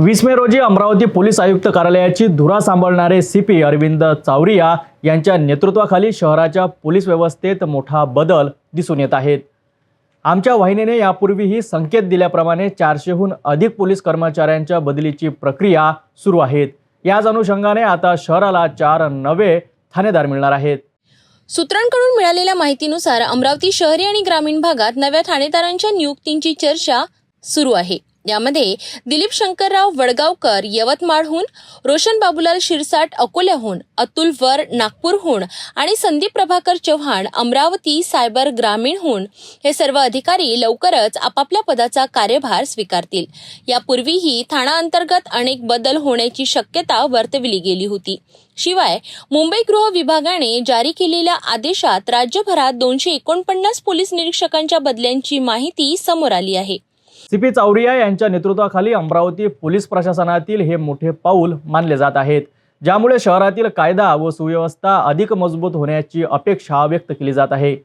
वीस मे रोजी अमरावती पोलीस आयुक्त कार्यालयाची धुरा सांभाळणारे सी पी अरविंद चावरिया यांच्या नेतृत्वाखाली शहराच्या पोलीस व्यवस्थेत मोठा बदल दिसून येत आहेत आमच्या वाहिनीने यापूर्वीही संकेत दिल्याप्रमाणे चारशेहून अधिक पोलीस कर्मचाऱ्यांच्या बदलीची प्रक्रिया सुरू आहेत. याच अनुषंगाने आता शहराला चार नवे ठाणेदार मिळणार आहेत. सूत्रांकडून मिळालेल्या माहितीनुसार अमरावती शहरी आणि ग्रामीण भागात नव्या ठाणेदारांच्या नियुक्तींची चर्चा सुरू आहे. यामध्ये दिलीप शंकरराव वडगावकर यवतमाळहून रोशन बाबूलाल शिरसाट अकोल्याहून अतुल वर नागपूरहून आणि संदीप प्रभाकर चव्हाण अमरावती सायबर ग्रामीणहून हे सर्व अधिकारी लवकरच आपापल्या पदाचा कार्यभार स्वीकारतील. यापूर्वीही ठाणा अनेक बदल होण्याची शक्यता वर्तविली गेली होती. शिवाय मुंबई गृह विभागाने जारी केलेल्या आदेशात राज्यभरात दोनशे एकोणपन्नास पोलीस निरीक्षकांच्या बदल्यांची माहिती समोर आली आहे. सी पी चावरिया यांच्या नेतृत्वाखाली अमरावती पोलीस प्रशासनातील हे मोठे पाऊल मानले जात आहेत. ज्यामुळे शहरातील कायदा व सुव्यवस्था अधिक मजबूत होण्याची अपेक्षा व्यक्त केली जात आहे.